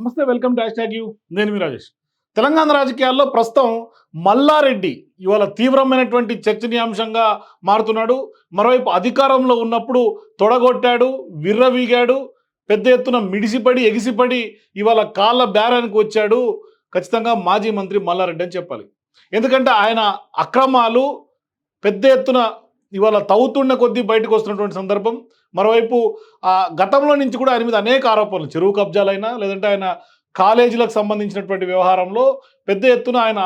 నమస్తే welcome to hash you. నేను మీ రాజేష్. తెలంగాణ రాజకీయాల్లో ప్రస్తుతం మల్లారెడ్డి ఇవాళ తీవ్రమైనటువంటి చర్చనీయాంశంగా మారుతున్నాడు. మరోవైపు అధికారంలో ఉన్నప్పుడు తొడగొట్టాడు విర్రవీగాడు పెద్ద ఎత్తున మిడిసిపడి ఎగిసిపడి ఇవాళ కాళ్ళ బేరానికి వచ్చాడు. ఖచ్చితంగా మాజీ మంత్రి మల్లారెడ్డి అని చెప్పాలి. ఎందుకంటే ఆయన అక్రమాలు పెద్ద ఎత్తున ఇవాళ తవ్వుతున్న కొద్దీ బయటకు వస్తున్నటువంటి సందర్భం. మరోవైపు ఆ గతంలో నుంచి కూడా ఆయన మీద అనేక ఆరోపణలు. చెరువు కబ్జాలైనా లేదంటే ఆయన కాలేజీలకు సంబంధించినటువంటి వ్యవహారంలో పెద్ద ఎత్తున ఆయన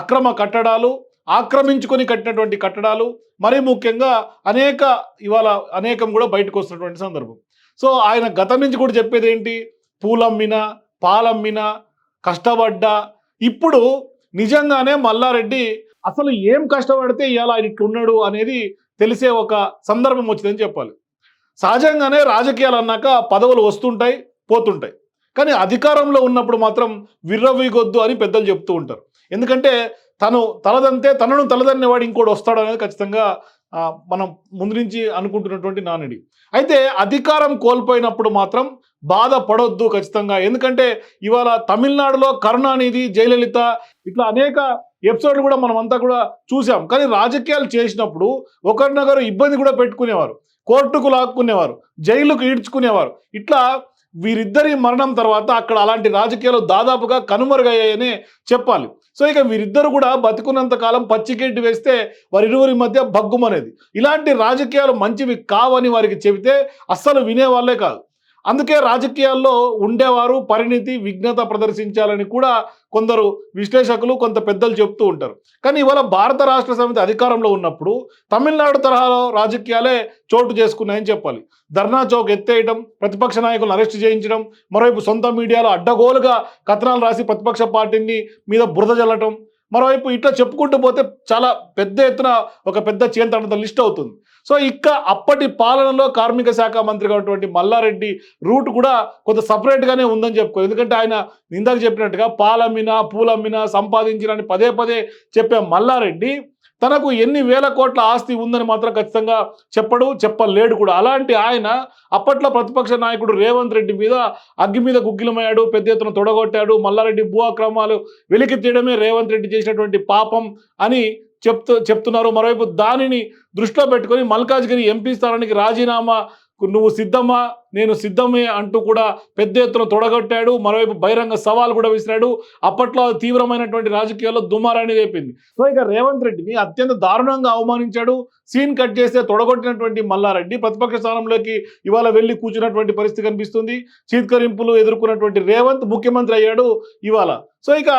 అక్రమ కట్టడాలు ఆక్రమించుకొని కట్టినటువంటి కట్టడాలు మరీ ముఖ్యంగా అనేక ఇవాళ అనేకం కూడా బయటకు వస్తున్నటువంటి సందర్భం. సో ఆయన గతం నుంచి కూడా చెప్పేది ఏంటి? పూలమ్మిన పాలమ్మిన కష్టపడ్డా. ఇప్పుడు నిజంగానే మల్లారెడ్డి అసలు ఏం కష్టపడితే ఇవాళ ఆయన ఇట్లున్నాడు అనేది తెలిసే ఒక సందర్భం వచ్చిందని చెప్పాలి. సహజంగానే రాజకీయాలు అన్నాక పదవులు వస్తుంటాయి పోతుంటాయి. కానీ అధికారంలో ఉన్నప్పుడు మాత్రం విర్రవీగొద్దు అని పెద్దలు చెప్తూ ఉంటారు. ఎందుకంటే తను తలదంతే తనను తలదన్నే వాడు ఇంకోటి వస్తాడు అనేది ఖచ్చితంగా మనం ముందు నుంచి అనుకుంటున్నటువంటి నానుడి. అయితే అధికారం కోల్పోయినప్పుడు మాత్రం బాధపడొద్దు ఖచ్చితంగా. ఎందుకంటే ఇవాళ తమిళనాడులో కరుణానిధి జయలలిత ఇట్లా అనేక ఎపిసోడ్లు కూడా మనం అంతా కూడా చూసాం. కానీ రాజకీయాలు చేసినప్పుడు ఒకరినొకరు ఇబ్బంది కూడా పెట్టుకునేవారు. కోర్టుకు లాక్కునేవారు. జైలుకు ఈడ్చుకునేవారు. ఇట్లా వీరిద్దరి మరణం తర్వాత అక్కడ అలాంటి రాజకీయాలు దాదాపుగా కనుమరుగయ్యాయనే చెప్పాలి. సో ఇక వీరిద్దరు కూడా బతుకున్నంత కాలం పచ్చిగడ్డి వేస్తే వారిరువురి మధ్య భగ్గుమనేది. ఇలాంటి రాజకీయాలు మంచివి కావని వారికి చెబితే అస్సలు వినేవాళ్ళే కాదు. అందుకే రాజకీయాల్లో ఉండేవారు పరిణితి విఘ్నత ప్రదర్శించాలని కూడా కొందరు విశ్లేషకులు కొంత పెద్దలు చెప్తూ ఉంటారు. కానీ ఇవాళ భారత రాష్ట్ర సమితి అధికారంలో ఉన్నప్పుడు తమిళనాడు తరహాలో రాజకీయాలే చోటు చేసుకున్నాయని చెప్పాలి. ధర్నా చౌక్ ఎత్తేయడం ప్రతిపక్ష నాయకులను అరెస్ట్ చేయించడం మరోవైపు సొంత మీడియాలో అడ్డగోలుగా కథనాలు రాసి ప్రతిపక్ష పార్టీని మీద బురద జల్లటం మరోవైపు ఇట్లా చెప్పుకుంటూ పోతే చాలా పెద్ద ఎత్తున ఒక పెద్ద చేంతంత లిస్ట్ అవుతుంది. సో ఇక అప్పటి పాలనలో కార్మిక శాఖ మంత్రిగా ఉన్నటువంటి మల్లారెడ్డి రూట్ కూడా కొంత సపరేట్గానే ఉందని చెప్పుకో ఎందుకంటే ఆయన ఇందాక చెప్పినట్టుగా పాలమ్మినా పూలమ్మినా సంపాదించినని పదే పదే చెప్పే మల్లారెడ్డి తనకు ఎన్ని వేల కోట్ల ఆస్తి ఉందని మాత్రం ఖచ్చితంగా చెప్పడు చెప్పలేడు కూడా. అలాంటి ఆయన అప్పట్లో ప్రతిపక్ష నాయకుడు రేవంత్ రెడ్డి మీద అగ్గి మీద గుగ్గిలమయ్యాడు పెద్ద ఎత్తున తొడగొట్టాడు మల్లారెడ్డి భూ అక్రమాలు వెలికి తీయడమే రేవంత్ రెడ్డి చేసినటువంటి పాపం అని చెప్తూ చెప్తున్నారు. మరోవైపు దానిని దృష్టిలో పెట్టుకొని మల్కాజ్గిరి ఎంపీ స్థానానికి రాజీనామా నువ్వు సిద్ధమా? నేను సిద్ధమే అంటూ కూడా పెద్ద ఎత్తున తొడగొట్టాడు. మరోవైపు బహిరంగ సవాల్ కూడా విసిరాడు. అప్పట్లో తీవ్రమైనటువంటి రాజకీయాల్లో దుమారాన్ని రేపింది సో ఇక రేవంత్ రెడ్డిని అత్యంత దారుణంగా అవమానించాడు. సీన్ కట్ చేస్తే తొడగొట్టినటువంటి మల్లారెడ్డి ప్రతిపక్ష స్థానంలోకి ఇవాళ వెళ్ళి కూర్చున్నటువంటి పరిస్థితి కనిపిస్తుంది. చీత్కరింపులు ఎదుర్కొన్నటువంటి రేవంత్ ముఖ్యమంత్రి అయ్యాడు ఇవాళ. సో ఇక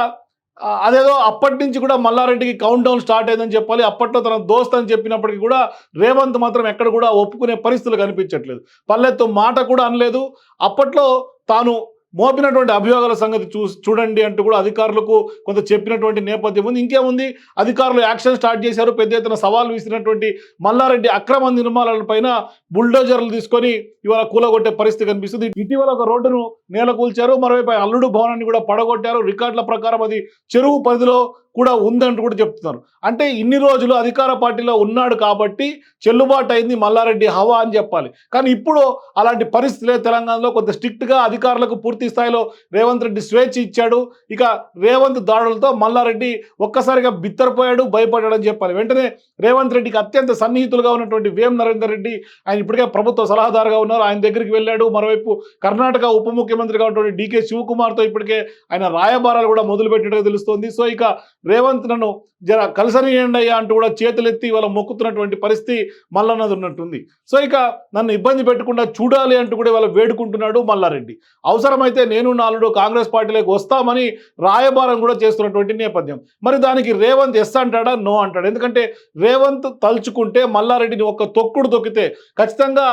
అదేదో అప్పటి నుంచి కూడా మల్లారెడ్డికి కౌంట్ డౌన్ స్టార్ట్ అయిందని చెప్పాలి. అప్పట్లో తన దోస్త్ అని చెప్పినప్పటికీ కూడా రేవంత్ మాత్రం ఎక్కడ కూడా ఒప్పుకునే పరిస్థితులు కనిపించట్లేదు. పల్లెత్తు మాట కూడా అనలేదు. అప్పట్లో తాను మోపినటువంటి అభియోగాల సంగతి చూ చూడండి అంటూ కూడా అధికారులకు కొంత చెప్పినటువంటి నేపథ్యం ఉంది. ఇంకేముంది? అధికారులు యాక్షన్ స్టార్ట్ చేశారు. పెద్ద ఎత్తున సవాల్ విసిరినటువంటి మల్లారెడ్డి అక్రమ నిర్మాణాల పైన బుల్డోజర్లు తీసుకొని ఇవాళ కూలగొట్టే పరిస్థితి కనిపిస్తుంది. ఇటీవల ఒక రోడ్డును నేల కూల్చారు మరోవైపు ఆ అల్లుడు భవనాన్ని కూడా పడగొట్టారు. రికార్డుల ప్రకారం అది చెరువు పరిధిలో కూడా ఉందంటూ కూడా చెప్తున్నారు. అంటే ఇన్ని రోజులు అధికార పార్టీలో ఉన్నాడు కాబట్టి చెల్లుబాటు అయింది మల్లారెడ్డి హవా అని చెప్పాలి. కానీ ఇప్పుడు అలాంటి పరిస్థితులే తెలంగాణలో కొంత స్ట్రిక్ట్గా అధికారులకు పూర్తి స్థాయిలో రేవంత్ రెడ్డి స్వేచ్ఛ ఇచ్చాడు. ఇక రేవంత్ దాడులతో మల్లారెడ్డి ఒక్కసారిగా బిత్తరపోయాడు భయపడ్డాడని చెప్పాలి. వెంటనే రేవంత్ రెడ్డికి అత్యంత సన్నిహితులుగా ఉన్నటువంటి వేం నరేందర్ రెడ్డి ఆయన ఇప్పటికే ప్రభుత్వ సలహాదారుగా ఉన్నారు. ఆయన దగ్గరికి వెళ్ళాడు. మరోవైపు కర్ణాటక ఉప ముఖ్యమంత్రిగా ఉన్నటువంటి డీకే శివకుమార్తో ఇప్పటికే ఆయన రాయబారాలు కూడా మొదలుపెట్టినట్టుగా తెలుస్తోంది. సో ఇక రేవంత్ నన్ను జర కలసనియండి అయ్యా అంటూ కూడా చేతులెత్తి వాళ్ళ మొక్కుతున్నటువంటి పరిస్థితి మల్లన్నది ఉన్నట్టుంది. సో ఇక నన్ను ఇబ్బంది పెట్టకుండా చూడాలి అంటూ కూడా వాళ్ళ వేడుకుంటున్నాడు మల్లారెడ్డి. అవసరమైతే నేను నాలుడు కాంగ్రెస్ పార్టీలోకి వస్తామని రాయబారం కూడా చేస్తున్నటువంటి నేపథ్యం. మరి దానికి రేవంత్ ఎస్ అంటాడా? నో అంటాడు. ఎందుకంటే రేవంత్ తలుచుకుంటే మల్లారెడ్డిని ఒక్క తొక్కుడు తొక్కితే ఖచ్చితంగా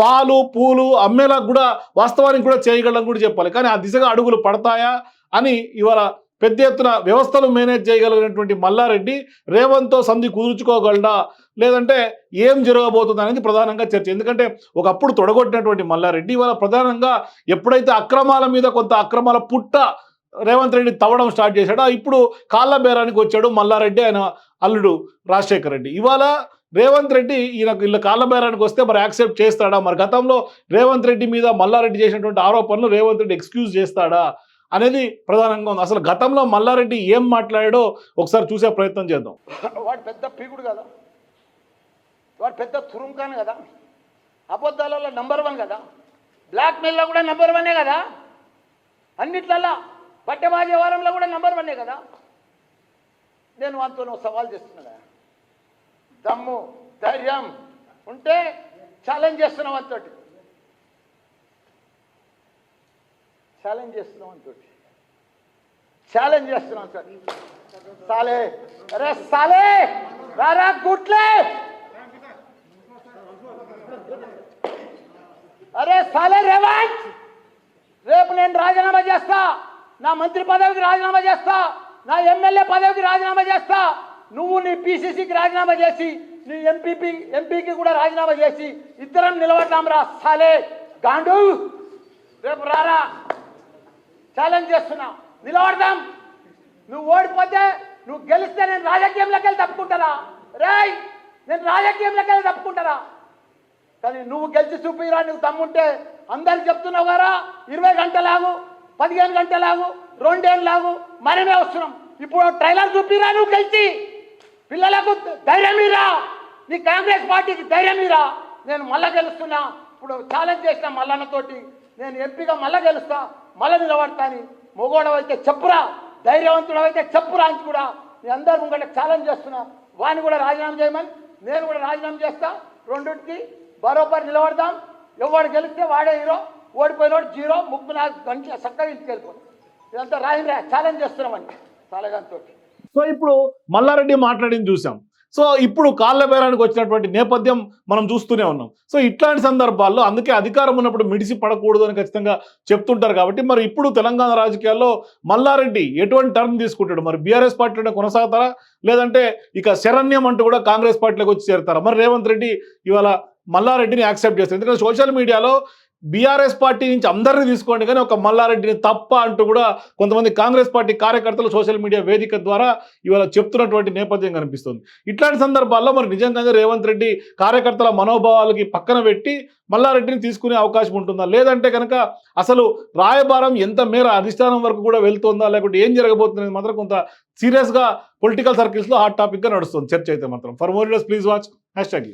పాలు పూలు అమ్మేలా కూడా వాస్తవానికి కూడా చేయగలని కూడా చెప్పాలి. కానీ ఆ దిశగా అడుగులు పడతాయా అని ఇవాళ పెద్ద ఎత్తున వ్యవస్థలు మేనేజ్ చేయగలిగినటువంటి మల్లారెడ్డి రేవంత్తో సంధి కుదుర్చుకోగలడా? లేదంటే ఏం జరగబోతుంది అనేది ప్రధానంగా చర్చ. ఎందుకంటే ఒకప్పుడు తొడగొట్టినటువంటి మల్లారెడ్డి ఇవాళ ప్రధానంగా ఎప్పుడైతే అక్రమాల మీద కొంత అక్రమాల పుట్ట రేవంత్ రెడ్డి తవ్వడం స్టార్ట్ చేశాడో ఇప్పుడు కాళ్ళ బేరానికి వచ్చాడు మల్లారెడ్డి ఆయన అల్లుడు రాజశేఖర్ రెడ్డి. ఇవాళ రేవంత్ రెడ్డి ఈయన వీళ్ళ కాళ్ళ బేరానికి వస్తే మరి యాక్సెప్ట్ చేస్తాడా? మరి గతంలో రేవంత్ రెడ్డి మీద మల్లారెడ్డి చేసినటువంటి ఆరోపణలు రేవంత్ రెడ్డి ఎక్స్క్యూజ్ చేస్తాడా? అనేది ప్రధానంగా ఉంది. అసలు గతంలో మల్లారెడ్డి ఏం మాట్లాడాడో ఒకసారి చూసే ప్రయత్నం చేద్దాం. వాడు పెద్ద పీకుడు కదా. వాడు పెద్ద తురుంకాను కదా. అబద్ధాలలో నంబర్ వన్ కదా. బ్లాక్మెయిల్లో కూడా నంబర్ వన్నే కదా. అన్నిట్లల్లా పట్టెబాజీ వారంలో కూడా నంబర్ వన్నే కదా. నేను వాటితో సవాల్ చేస్తున్నాను. దమ్ము ధైర్యం ఉంటే ఛాలెంజ్ చేస్తున్నాం అంతటి. ఛాలెంజ్ చేస్తున్నాం అంతటి. ఛాలెంజ్ చేస్తున్నాం సార్ సాలే. అరే సాలే! రారా గుట్లే! అరే సాలే రేవంత్! రేపు నేను రాజీనామా చేస్తా. నా మంత్రి పదవికి రాజీనామా చేస్తా. నా ఎమ్మెల్యే పదవికి రాజీనామా చేస్తా. నువ్వు నీ పిసిసికి రాజీనామా చేసి నీ ఎంపీపీ ఎంపీకి కూడా రాజీనామా చేసి ఇద్దరం నిలబడ్డాం రా సాలే. గాండు రేపు రారా. ఛాలెంజ్ చేస్తున్నా. నిలబడదాం. నువ్వు ఓడిపోతే నువ్వు గెలిస్తే నేను రాజకీయంలోకి వెళ్ళి తప్పుకుంటారా రేయ్ నేను రాజకీయంలోకి వెళ్ళి తప్పుకుంటారా కానీ నువ్వు గెలిచి చూపిరా నువ్వు తమ్ముంటే అందరికి చెప్తున్నావు కదా ఇరవై గంటలాగు పదిహేను గంటలాగు రెండేళ్ళలాగు మనమే వస్తున్నాం. ఇప్పుడు ట్రైలర్ చూపిరా నువ్వు గెలిచి. పిల్లలకు ధైర్యం మీరా నీ కాంగ్రెస్ పార్టీకి ధైర్యం మీరా నేను మళ్ళా గెలుస్తున్నా. ఇప్పుడు ఛాలెంజ్ చేసిన మల్లన్నతోటి నేను ఎంపీగా మళ్ళా గెలుస్తా. మళ్ళా నిలబడతా అని మొగోడవైతే చెప్పురా. ధైర్యవంతుడు అయితే చెప్పురా అని కూడా నేను అందరు ముంగట ఛాలెంజ్ చేస్తున్నా. వాడిని కూడా రాజీనామా చేయమని నేను కూడా రాజీనామా చేస్తా. రెండింటికి బరోబర్ నిలబడదాం. ఎవడు గెలిస్తే వాడే హీరో. ఓడిపోయినోడు జీరో. ముప్పు నాకు గంట చక్కగా ఇంటికి వెళ్ళిపోయి ఇదంతా రాయని ఛాలెంజ్ చేస్తున్నామండి తోటి సో ఇప్పుడు మల్లారెడ్డి మాట్లాడింది చూసాం. సో ఇప్పుడు కాళ్ళ బేరానికి వచ్చినటువంటి నేపథ్యం మనం చూస్తూనే ఉన్నాం. సో ఇట్లాంటి సందర్భాల్లో అందుకే అధికారం ఉన్నప్పుడు మిడిసి పడకూడదు అని ఖచ్చితంగా చెప్తుంటారు కాబట్టి మరి ఇప్పుడు తెలంగాణ రాజకీయాల్లో మల్లారెడ్డి ఎటువంటి టర్న్ తీసుకుంటాడు? మరి బీఆర్ఎస్ పార్టీలోనే కొనసాగుతారా? లేదంటే ఇక శరణ్యం అంటూ కూడా కాంగ్రెస్ పార్టీలోకి వచ్చి చేరుతారా? మరి రేవంత్ రెడ్డి ఇవాళ మల్లారెడ్డిని యాక్సెప్ట్ చేస్తారు. ఎందుకంటే సోషల్ మీడియాలో బీఆర్ఎస్ పార్టీ నుంచి అందరిని తీసుకోండి కానీ ఒక మల్లారెడ్డిని తప్ప అంటూ కూడా కొంతమంది కాంగ్రెస్ పార్టీ కార్యకర్తలు సోషల్ మీడియా వేదిక ద్వారా ఇవాళ చెప్తున్నటువంటి నేపథ్యం కనిపిస్తుంది. ఇట్లాంటి సందర్భాల్లో మరి నిజంగా రేవంత్ రెడ్డి కార్యకర్తల మనోభావాలకి పక్కన పెట్టి మల్లారెడ్డిని తీసుకునే అవకాశం ఉంటుందా? లేదంటే కనుక అసలు రాయబారం ఎంత మేర అధిష్టానం వరకు కూడా వెళ్తుందా? లేకుంటే ఏం జరగబోతుంది మాత్రం కొంత సీరియస్గా పొలిటికల్ సర్కిల్స్లో హాట్ టాపిక్గా నడుస్తుంది. చర్చ అయితే మాత్రం. For more please watch. Hashtag